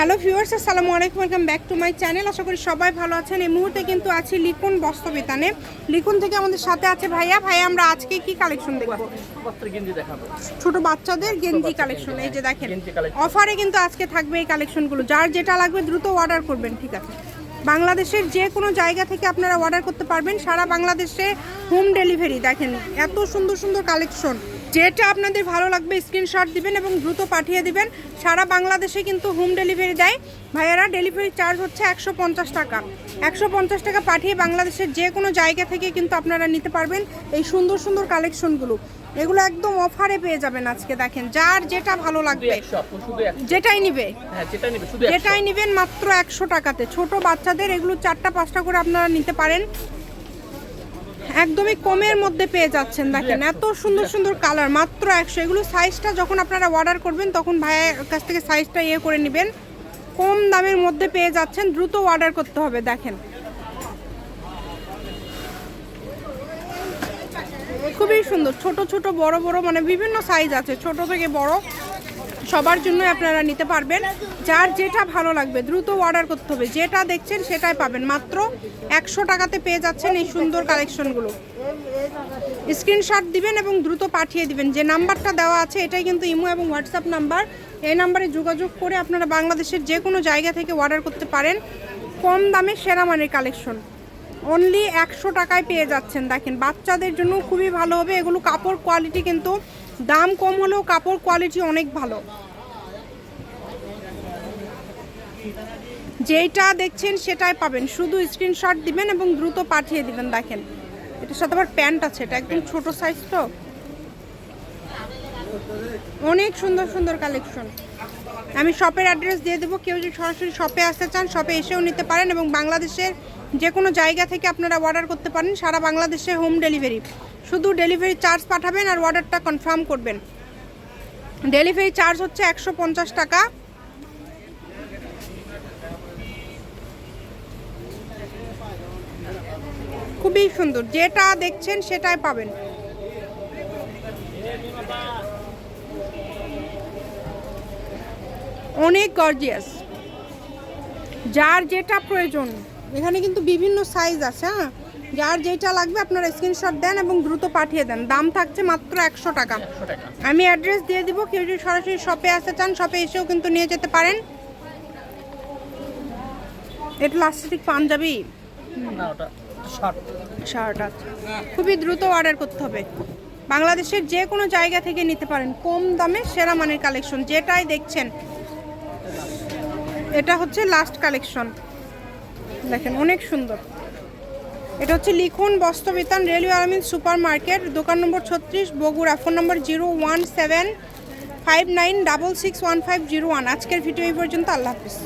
Hello viewers আসসালামু আলাইকুম welcome back to my channel. আশা করি সবাই ভালো আছেন। এই মুহূর্তে কিন্তু আছি লিখুন বস্ত্রবিতানে। লিখুন থেকে আমাদের সাথে আছে ভাইয়া। ভাইয়া আমরা আজকে কি কালেকশন দেখব? বস্ত্র গেঞ্জি দেখাবো। ছোট বাচ্চাদের গেঞ্জি কালেকশন এই যে দেখেন। অফারে কিন্তু আজকে থাকবে এই কালেকশনগুলো যার যেটা লাগবে দ্রুত অর্ডার করবেন ঠিক আছে? বাংলাদেশের যে কোনো জায়গা থেকে আপনারা অর্ডার করতে পারবেন। সারা বাংলাদেশে হোম ডেলিভারি দেখেন এত সুন্দর সুন্দর কালেকশন যেটা আপনাদের ভালো লাগবে স্ক্রিনশট দিবেন এবং দ্রুত পাঠিয়ে দিবেন। সারা বাংলাদেশে কিন্তু হোম ডেলিভারি দেয়। ভাইয়ারা ডেলিভারি চার্জ হচ্ছে একশো পঞ্চাশ টাকা। একশো পঞ্চাশ টাকা পাঠিয়ে বাংলাদেশের যে কোনো জায়গা থেকে কিন্তু আপনারা নিতে পারবেন এই সুন্দর সুন্দর কালেকশনগুলো এগুলো একদম অফারে পেয়ে যাবেন আজকে দেখেন। যার যেটা ভালো লাগবে। যেটাই নিবে। হ্যাঁ যেটাই নিবেন মাত্র একশো টাকাতে। ছোট বাচ্চাদের এগুলো চারটা পাঁচটা করে আপনারা নিতে পারেন। একদমই কমের মধ্যে পেয়ে যাচ্ছেন দেখেন এত সুন্দর সুন্দর কালার মাত্র একশো। এগুলো সাইজটা যখন আপনারা অর্ডার করবেন তখন ভাইয়ের কাছ থেকে সাইজটা ইয়ে করে নেবেন। কম দামের মধ্যে পেয়ে যাচ্ছেন দ্রুত অর্ডার করতে হবে দেখেন। খুবই সুন্দর ছোট ছোট বড় বড় মানে বিভিন্ন সাইজ আছে ছোট থেকে বড়। সবার জন্য আপনারা নিতে পারবেন। যার যেটা ভালো লাগবে, দ্রুত অর্ডার করতে হবে। যেটা দেখছেন সেটাই পাবেন। মাত্র একশো টাকাতে পেয়ে যাচ্ছেন এই সুন্দর কালেকশনগুলো স্ক্রিনশট দিবেন এবং দ্রুত পাঠিয়ে দিবেন। যে নাম্বারটা দেওয়া আছে, এটাই কিন্তু ইমো এবং হোয়াটসঅ্যাপ নাম্বার। এই নাম্বারে যোগাযোগ করে আপনারা বাংলাদেশের যে কোনো জায়গা থেকে অর্ডার করতে পারেন। কম দামে সেরা মানের কালেকশন অনলি একশো টাকায় পেয়ে যাচ্ছেন, দেখেন। বাচ্চাদের জন্য খুবই ভালো হবে। এগুলো কাপড় কোয়ালিটি কিন্তু দাম কম হলেও কাপড় কোয়ালিটি অনেক ভালো। যেইটা দেখছেন সেটাই পাবেন। শুধু স্ক্রিনশট দিবেন এবং দ্রুত পাঠিয়ে দিবেন, দেখেন। এটার সাথে আবার প্যান্ট আছে, এটা একদম ছোট সাইজ তো। অনেক সুন্দর সুন্দর কালেকশন আমি শপের অ্যাড্রেস দিয়ে দেবো। কেউ যদি সরাসরি শপে আসতে চান শপে এসেও নিতে পারেন এবং বাংলাদেশের যে কোনো জায়গা থেকে আপনারা অর্ডার করতে পারেন। সারা বাংলাদেশে হোম ডেলিভারি শুধু ডেলিভারি চার্জ পাঠাবেন আর অর্ডারটা কনফার্ম করবেন। ডেলিভারি চার্জ হচ্ছে একশো পঞ্চাশ টাকা। খুবই সুন্দর। যেটা দেখছেন সেটাই পাবেন। অনেক গর্জিয়াস যার যেটা প্রয়োজন। এখানে কিন্তু বিভিন্ন সাইজ আছে হ্যাঁ? যার যেটা লাগবে আপনারা স্ক্রিনশট দেন এবং দ্রুত পাঠিয়ে দেন। দাম থাকছে মাত্র একশো টাকা। আমি অ্যাড্রেস দিয়ে দিব কেউ যদি সরাসরি শপে আসতে চান শপে এসেও কিন্তু নিয়ে যেতে পারেন। এটা লাস্টিক পাঞ্জাবি। না শার্ট শার্ট আছে খুবই দ্রুত অর্ডার করতে হবে। বাংলাদেশের যে কোনো জায়গা থেকে নিতে পারেন। কম দামে সেরা মানের কালেকশন যেটাই দেখছেন এটা হচ্ছে লাস্ট কালেকশন দেখেন, অনেক সুন্দর। এটা হচ্ছে লিখুন Bastrabitan railway Almin super market দোকান নম্বর ছত্রিশ, Bogura. Phone number zero one seven five nine double six one five zero one আজকের ভিডিও এই পর্যন্ত, আল্লাহ হাফিজ।